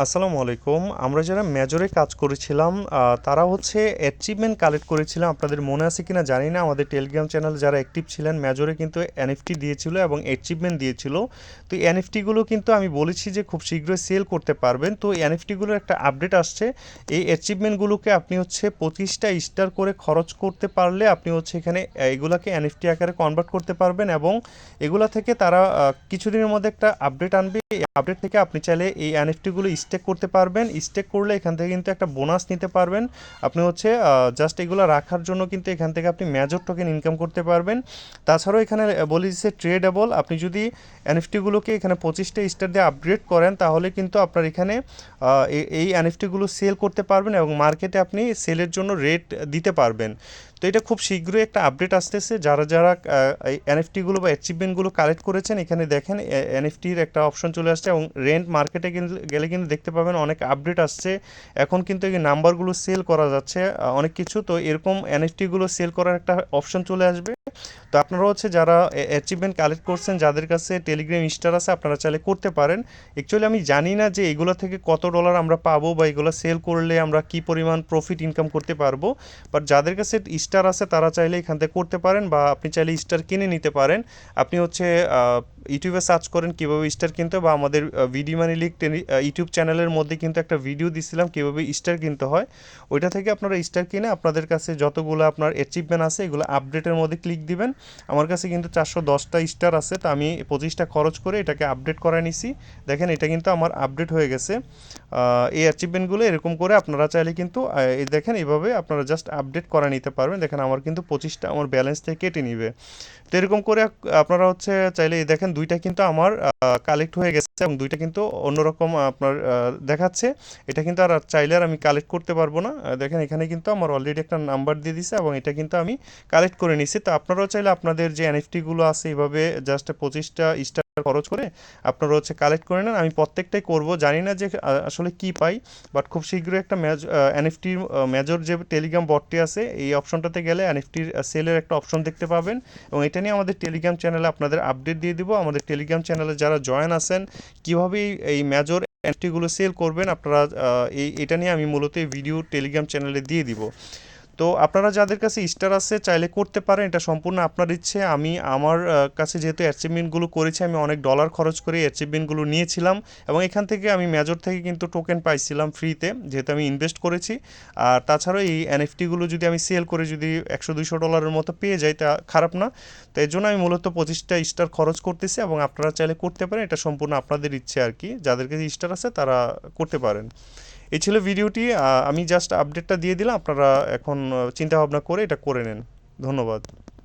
আসসালামু আলাইকুম। আমরা যারা মেজরে কাজ করেছিলাম তারা হচ্ছে অ্যাচিভমেন্ট কালেক্ট করেছিলাম। আপনাদের মনে আছে কিনা জানি না। আমাদের টেলিগ্রাম চ্যানেল যারা অ্যাক্টিভ ছিলেন মেজরে কিন্তু এনএফটি দিয়েছিল এবং অ্যাচিভমেন্ট দিয়েছিল। তো এনএফটিগুলো কিন্তু আমি বলেছি যে খুব শীঘ্রই সেল করতে পারবেন। তো এনএফটিগুলোর একটা আপডেট আসছে। এই অ্যাচিভমেন্টগুলোকে আপনি হচ্ছে পঁচিশটা স্টার করে খরচ করতে পারলে আপনি হচ্ছে এখানে এগুলাকে এনএফটি আকারে কনভার্ট করতে পারবেন এবং এগুলা থেকে তারা কিছুদিনের মধ্যে একটা আপডেট আনবে। এই আপডেট থেকে আপনি চাইলে এই এনএফটিগুলো স্টেক করতে পারবেন। স্টেক করলে এখান থেকে কিন্তু একটা বোনাস নিতে পারবেন। আপনি হচ্ছে জাস্ট এগুলো রাখার জন্য কিন্তু এখান থেকে আপনি মেজর টোকেন ইনকাম করতে পারবেন। তাছাড়াও এখানে বলে দিচ্ছে ট্রেডেবল আপনি যদি এনএফটিগুলোকে এখানে পঁচিশটা স্টার দিয়ে আপগ্রেড করেন, তাহলে কিন্তু আপনার এখানে এই এনএফটিগুলো সেল করতে পারবেন এবং মার্কেটে আপনি সেলের জন্য রেট দিতে পারবেন। তো এটা খুব শীঘ্রই একটা আপডেট আসতেছে। যারা যারা এনএফটিগুলো বা অ্যাচিভমেন্টগুলো কালেক্ট করেছেন, এখানে দেখেন এনএফটির একটা অপশন চলে আসছে এবং রেন্ট মার্কেটে গেলে কিন্তু দেখতে পাবেন অনেক আপডেট আসছে। এখন কিন্তু এই নাম্বারগুলো সেল করা যাচ্ছে অনেক কিছু। তো এরকম এনএফটিগুলো সেল করার একটা অপশন চলে আসবে। তো আপনারা হচ্ছে যারা অ্যাচিভমেন্ট কালেক্ট করছেন, যাদের কাছে টেলিগ্রাম স্টার আছে, আপনারা চাইলে করতে পারেন। অ্যাকচুয়ালি আমি জানি না যে এগুলো থেকে কত ডলার আমরা পাবো বা এগুলো সেল করলে আমরা কি পরিমাণ প্রফিট ইনকাম করতে পারব। বাট যাদের কাছে স্টার আছে, তারা চাইলে এখান থেকে করতে পারেন বা আপনি চাইলে স্টার কিনে নিতে পারেন। আপনি হচ্ছে ইউটিউবে সার্চ করেন কীভাবে স্টার কিনতে বা আমাদের ভিডিও মানি লিগ ইউটিউব চ্যানেলের মধ্যে কিন্তু একটা ভিডিও দিছিলাম কীভাবে স্টার কিনতে হয়। ওইটা থেকে আপনারা স্টার কিনে আপনাদের কাছে যতগুলো আপনার অ্যাচিভমেন্ট আছে, এগুলো আপডেটের মধ্যে ক্লিক দিবেন। আমার কাছে কিন্তু চারশো দশটা স্টার আছে, তো আমি পঁচিশটা খরচ করে এটাকে আপডেট করায় নিছি। দেখেন, এটা কিন্তু আমার আপডেট হয়ে গেছে। এই অ্যাচিভমেন্টগুলো এরকম করে আপনারা চাইলে কিন্তু দেখেন, এভাবে আপনারা জাস্ট আপডেট করা নিতে পারবেন। দেখেন, আমার কিন্তু পঁচিশটা আমার ব্যালেন্স থেকে কেটে নিবে। তো এরকম করে আপনারা হচ্ছে চাইলে দেখেন দুইটা কিন্তু আমার কালেক্ট হয়ে গেছে এবং দুইটা কিন্তু অন্যরকম আপনার দেখাচ্ছে। এটা কিন্তু আর চাইলে আর আমি কালেক্ট করতে পারব না। দেখেন, এখানে কিন্তু আমার অলরেডি একটা নাম্বার দিয়ে দিছে এবং এটা কিন্তু আমি কালেক্ট করে নিছি তো আপনারাও চাইলে আপনাদের যে এনএফটিগুলো আছে এভাবে জাস্ট পঁচিশটা স্টার খরচ করে আপনারা হচ্ছে কালেক্ট করে নেন। আমি প্রত্যেকটাই করব। জানি না যে আসলে কি পাই বাট খুব শীঘ্রই একটা ম্যাজ এনএফটির মেজর যে টেলিগ্রাম বটটি আছে, এই অপশনটাতে গেলে এনএফটির সেলের একটা অপশন দেখতে পাবেন এবং এটা নিয়ে আমাদের টেলিগ্রাম চ্যানেলে আপনাদের আপডেট দিয়ে দিব। আমাদের টেলিগ্রাম চ্যানেলে যারা জয়েন আছেন, কীভাবে এই- মেজর এনএফটিগুলো সেল করবেন, আপনারা এই, এটা নিয়ে আমি মূলত ভিডিও টেলিগ্রাম চ্যানেলে দিয়ে দিব। তো আপনারা যাদের কাছে স্টার আছে, চাইলে করতে পারেন, এটা সম্পূর্ণ আপনার ইচ্ছে। আমি আমার কাছে যেহেতু অ্যাচিভমেন্টগুলো করেছি, আমি অনেক ডলার খরচ করে অ্যাচিভমেন্টগুলো নিয়েছিলাম এবং এখান থেকে আমি মেজর থেকে কিন্তু টোকেন পাইছিলাম ফ্রিতে যেহেতু আমি ইনভেস্ট করেছি। আর তাছাড়াও এই এনএফটিগুলো যদি আমি সেল করে যদি একশো দুইশো ডলারের মতো পেয়ে যাই, তা খারাপ না। তো এর জন্য আমি মূলত পঁচিশটা স্টার খরচ করতেছি এবং আপনারা চাইলে করতে পারেন, এটা সম্পূর্ণ আপনাদের ইচ্ছে আর কি। যাদের কাছে স্টার আছে, তারা করতে পারেন। এই ছিল ভিডিওটি। আমি জাস্ট আপডেটটা দিয়ে দিলাম। আপনারা এখন চিন্তা ভাবনা করে এটা করে নেন। ধন্যবাদ।